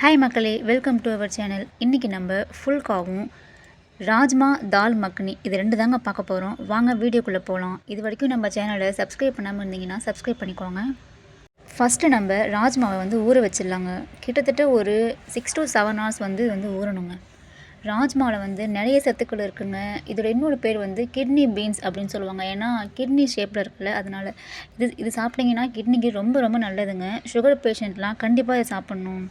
Hi மக்களே. Welcome to our channel இன்றைக்கி நம்ம ஃபுல்காவும் ராஜ்மா தால் மக்னி. இது ரெண்டு தாங்க பார்க்க போகிறோம் வாங்க வீடியோக்குள்ளே போகலாம் இது வரைக்கும் நம்ம சேனலை சப்ஸ்கிரைப் பண்ணாமல் இருந்தீங்கன்னா சப்ஸ்கிரைப் பண்ணிக்கோங்க. ஃபஸ்ட்டு நம்ம ராஜ்மாவை வந்து ஊற வச்சிடலாங்க. கிட்டத்தட்ட ஒரு சிக்ஸ் டு செவன் ஹவர்ஸ் வந்து இது வந்து ஊறணுங்க. ராஜ்மாவில் வந்து நிறைய சத்துக்கள் இருக்குங்க. இதோட இன்னொரு பேர் வந்து கிட்னி பீன்ஸ் அப்படின்னு சொல்லுவாங்க. ஏன்னா கிட்னி ஷேப்பில் இருக்குல்ல அதனால் இது இது சாப்பிட்டீங்கன்னா கிட்னிக்கு ரொம்ப ரொம்ப நல்லதுங்க. சுகர் பேஷண்ட்லாம் கண்டிப்பாக இதை சாப்பிட்ணும்.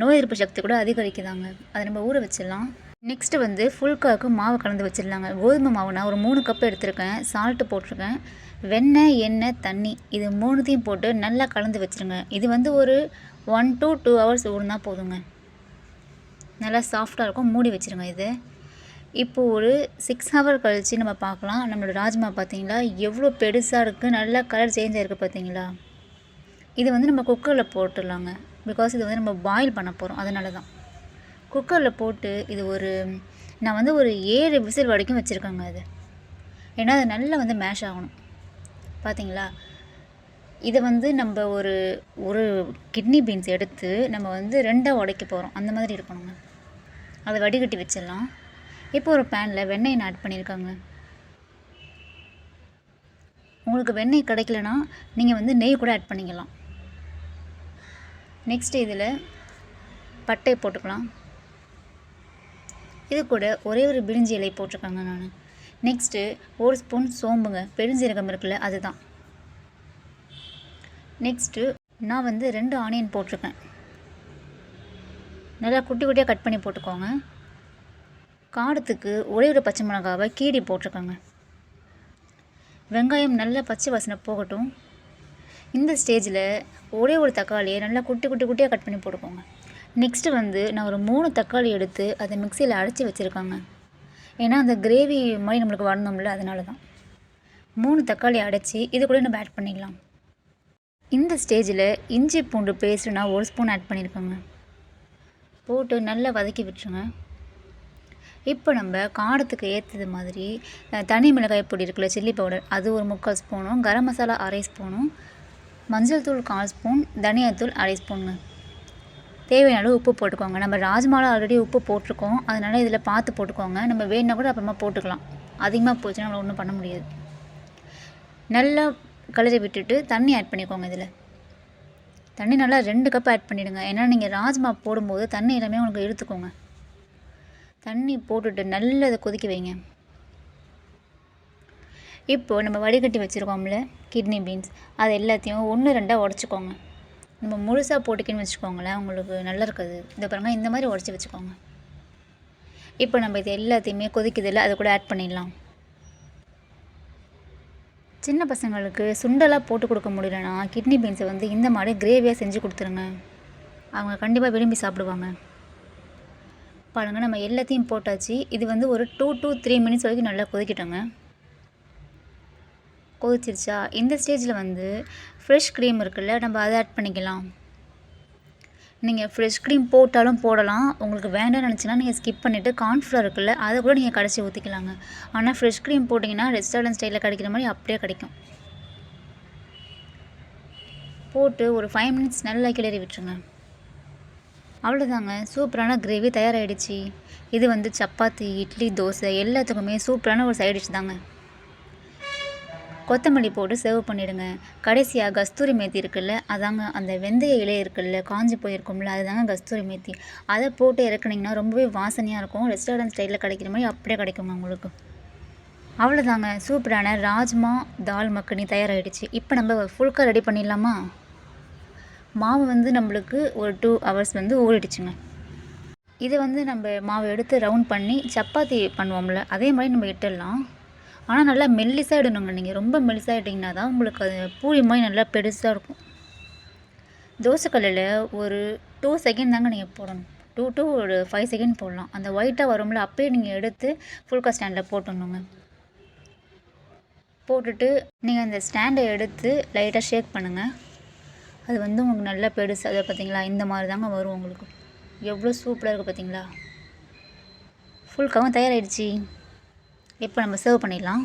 நோய் எதிர்ப்பு சக்தி கூட அதிகரிக்குதாங்க. அதை நம்ம ஊற வச்சிடலாம். நெக்ஸ்ட்டு வந்து ஃபுல்காக்கு மாவு கலந்து வச்சிடலாங்க. கோதுமை மாவு நான் ஒரு மூணு கப் எடுத்திருக்கேன். சால்ட்டு போட்டிருக்கேன். வெண்ணெய் எண்ணெய் தண்ணி இது மூணுத்தையும் போட்டு நல்லா கலந்து வச்சிருங்க இது வந்து ஒரு ஒன் டூ டூ ஹவர்ஸ் ஊறினா போதுங்க. நல்லா சாஃப்டாக இருக்கும். மூடி வச்சுருங்க இது. இப்போது ஒரு சிக்ஸ் ஹவர் கழித்து நம்ம பார்க்கலாம். நம்மளோட ராஜ்மா பார்த்தீங்களா? எவ்வளோ பெருசாக இருக்குது நல்லா கலர் சேஞ்ச் ஆகிருக்கு பார்த்தீங்களா? இது வந்து நம்ம குக்கரில் போட்டுடலாங்க. பிகாஸ் இது வந்து நம்ம பாயில் பண்ண போகிறோம் அதனால தான் குக்கரில் போட்டு இது ஒரு நான் வந்து ஒரு ஏழு விசில் வரைக்கும் வச்சுருக்கேங்க அது. ஏன்னா அது நல்லா வந்து மேஷ் ஆகணும். பார்த்தீங்களா இதை வந்து நம்ம ஒரு ஒரு கிட்னி பீன்ஸ் எடுத்து நம்ம வந்து ரெண்டாக உடைக்க போகிறோம் அந்த மாதிரி இருக்கணுங்க. அதை வடிகட்டி வச்சிடலாம். இப்போ ஒரு பேனில் வெண்ணெய் ஆட் பண்ணியிருக்காங்க. உங்களுக்கு வெண்ணெய் கிடைக்கலனா நீங்கள் வந்து நெய் கூட ஆட் பண்ணிக்கலாம். நெக்ஸ்ட்டு இதில் பட்டை போட்டுக்கலாம். இது கூட ஒரே ஒரு பிரிஞ்சி இலை போட்டிருக்காங்க நான். நெக்ஸ்ட்டு ஒரு ஸ்பூன் சோம்புங்க பெருஞ்சீரகம் இருக்குல்ல அதுதான். நெக்ஸ்ட்டு நான் வந்து ரெண்டு ஆனியன் போட்டிருக்கேன். நல்லா குட்டி குட்டியாக கட் பண்ணி போட்டுக்கோங்க. காரத்துக்கு ஒரே ஒரு பச்சை மிளகாவை கீடி போட்டிருக்கோங்க. வெங்காயம் நல்லா பச்சை வாசனை போகட்டும். இந்த ஸ்டேஜில் ஒரே ஒரு தக்காளியை நல்லா குட்டி குட்டி குட்டியாக கட் பண்ணி போட்டுக்கோங்க. நெக்ஸ்ட்டு வந்து நான் ஒரு மூணு தக்காளி எடுத்து அதை மிக்சியில் அரைச்சி வச்சுருக்காங்க. ஏன்னா அந்த கிரேவி மாதிரி நம்மளுக்கு வரணும்ல அதனால தான் மூணு தக்காளி அடைச்சி இது கூட நம்ம ஆட் பண்ணிக்கலாம். இந்த ஸ்டேஜில் இஞ்சி பூண்டு பேஸ்ட் நான் ஒரு ஸ்பூன் ஆட் பண்ணியிருக்கேங்க போட்டு நல்லா வதக்கி விட்டுருங்க. இப்போ நம்ம காரத்துக்கு ஏற்றது மாதிரி தனி மிளகாய் பொடி இருக்குல்ல சில்லி பவுடர் அது ஒரு முக்கால் ஸ்பூனும் கரம் மசாலா அரை ஸ்பூனும் மஞ்சள் தூள் கால் ஸ்பூன் தனியாத்தூள் அரை ஸ்பூனுங்க தேவையான அளவு உப்பு போட்டுக்கோங்க. நம்ம ராஜ்மாவில் ஆல்ரெடி உப்பு போட்டிருக்கோம். அதனால் இதில் பார்த்து போட்டுக்கோங்க. நம்ம வேணுன்னா கூட அப்புறமா போட்டுக்கலாம். அதிகமாக போச்சுன்னா நம்மளை ஒன்றும் பண்ண முடியாது. நல்லா கலரி விட்டுட்டு தண்ணி ஆட் பண்ணிக்கோங்க இதில். தண்ணி நல்லா ரெண்டு கப் ஆட் பண்ணிவிடுங்க ஏன்னா நீங்கள் ராஜ்மா போடும்போது தண்ணி எல்லாமே உங்களுக்கு எடுத்துக்கோங்க தண்ணி போட்டுட்டு நல்லா அதை கொதிக்க வைங்க. இப்போது நம்ம வடிகட்டி வச்சுருக்கோம்ல கிட்னி பீன்ஸ் அது எல்லாத்தையும் ஒன்று ரெண்டாக உடச்சிக்கோங்க. நம்ம முழுசாக போட்டுக்கின்னு வச்சுக்கோங்களேன் உங்களுக்கு நல்லா இருக்காது. இந்த பாருங்கள் இந்த மாதிரி உடச்சி வச்சுக்கோங்க. இப்போ நம்ம இது எல்லாத்தையுமே கொதிக்குதில்ல அதை கூட ஆட் பண்ணிடலாம். சின்ன பசங்களுக்கு சுண்டலாக போட்டு கொடுக்க முடியலன்னா கிட்னி பீன்ஸை வந்து இந்த மாதிரி கிரேவியாக செஞ்சு கொடுத்துருங்க. அவங்க கண்டிப்பாக விரும்பி சாப்பிடுவாங்க. பாருங்கள் நம்ம எல்லாத்தையும் போட்டாச்சு. இது வந்து ஒரு டூ டூ த்ரீ மினிட்ஸ் வரைக்கும் நல்லா கொதிக்கிட்டோங்க. கொதிச்சிருச்சா இந்த ஸ்டேஜில் வந்து ஃப்ரெஷ் க்ரீம் இருக்குல்ல நம்ம அதை ஆட் பண்ணிக்கலாம். நீங்கள் ஃப்ரெஷ் க்ரீம் போட்டாலும் போடலாம். உங்களுக்கு வேண்டாம்னு நினச்சின்னா நீங்கள் ஸ்கிப் பண்ணிவிட்டு கார்ன்ஃப்ளவர் இருக்குல்ல அதை கூட நீங்கள் கடைசி ஊற்றிக்கலாங்க ஆனால் ஃப்ரெஷ் க்ரீம் போட்டிங்கன்னா ரெஸ்டாரண்ட் ஸ்டைலில் கிடைக்கிற மாதிரி அப்படியே கிடைக்கும். போட்டு ஒரு ஃபைவ் மினிட்ஸ் நல்லா கிளறி விட்டுருங்க. அவ்வளோதாங்க சூப்பரான கிரேவி தயாராகிடுச்சு இது வந்து சப்பாத்தி இட்லி தோசை எல்லாத்துக்குமே சூப்பரான ஒரு சைட் டிஷ் தாங்க. கொத்தமல்லி போட்டு சர்வ் பண்ணிடுங்க. கடைசியாக கஸ்தூரி மேத்தி இருக்குல்ல அதாங்க அந்த வெந்தய இலை இருக்குல்ல காஞ்சி போயிருக்கும்ல அதுதாங்க கஸ்தூரி மேத்தி. அதை போட்டு இறக்குனிங்கன்னா ரொம்பவே வாசனையாக இருக்கும். ரெஸ்டாரண்ட் ஸ்டைலில் கிடைக்கிற மாதிரி அப்படியே கிடைக்குங்க உங்களுக்கு. அவ்வளோதாங்க சூப்பரான ராஜ்மா தால் மக்கனி தயாராகிடுச்சு இப்போ நம்ம ஃபுல்கா ரெடி பண்ணிடலாமா? மாவு வந்து நம்மளுக்கு ஒரு டூ ஹவர்ஸ் வந்து ஊறிடுச்சுங்க. இது வந்து நம்ம மாவு எடுத்து ரவுண்ட் பண்ணி சப்பாத்தி பண்ணுவோம்ல அதே மாதிரி நம்ம இட்டுடலாம். ஆனால் நல்லா மெல்லிசாக இடணுங்க. நீங்கள் ரொம்ப மெல்லிசாக இட்டிங்கன்னா தான் உங்களுக்கு அது பூரி மாதிரி நல்லா பெருசாக இருக்கும். தோசைக்கல்லில் ஒரு டூ செகண்ட் தாங்க நீங்கள் போடணும். டூ டூ ஒரு ஃபைவ் செகண்ட் போடலாம். அந்த ஒயிட்டாக வரும்ல அப்பயே நீங்கள் எடுத்து ஃபுல்கா ஸ்டாண்டில் போட்டுடணுங்க. போட்டுட்டு நீங்கள் அந்த ஸ்டாண்டை எடுத்து லைட்டாக ஷேக் பண்ணுங்கள் அது வந்து உங்களுக்கு நல்லா பெருசு அதை பார்த்தீங்களா இந்த மாதிரி தாங்க வரும் உங்களுக்கு. எவ்வளோ சூப்பராக இருக்குது பார்த்தீங்களா ஃபுல்காவும் தயாராகிடுச்சி இப்போ நம்ம சர்வ் பண்ணிடலாம்?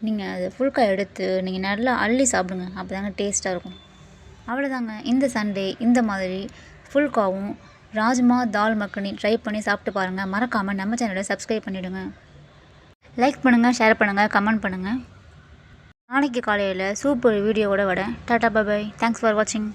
நீங்கள் அது ஃபுல்கா எடுத்து நீங்கள் நல்லா அள்ளி சாப்பிடுங்க. அப்போ தாங்க டேஸ்ட்டாக இருக்கும். அவ்வளோதாங்க இந்த சண்டே இந்த மாதிரி ஃபுல்காவும் ராஜ்மா தால் மக்கனி ட்ரை பண்ணி சாப்பிட்டு பாருங்கள் மறக்காமல் நம்ம சேனலை சப்ஸ்கிரைப் பண்ணிவிடுங்க லைக் பண்ணுங்கள் ஷேர் பண்ணுங்கள் கமெண்ட் பண்ணுங்கள் நாளைக்கு காலையில் சூப்பர் வீடியோவோட விட டாட்டா பை தேங்க்ஸ் ஃபார் வாட்சிங்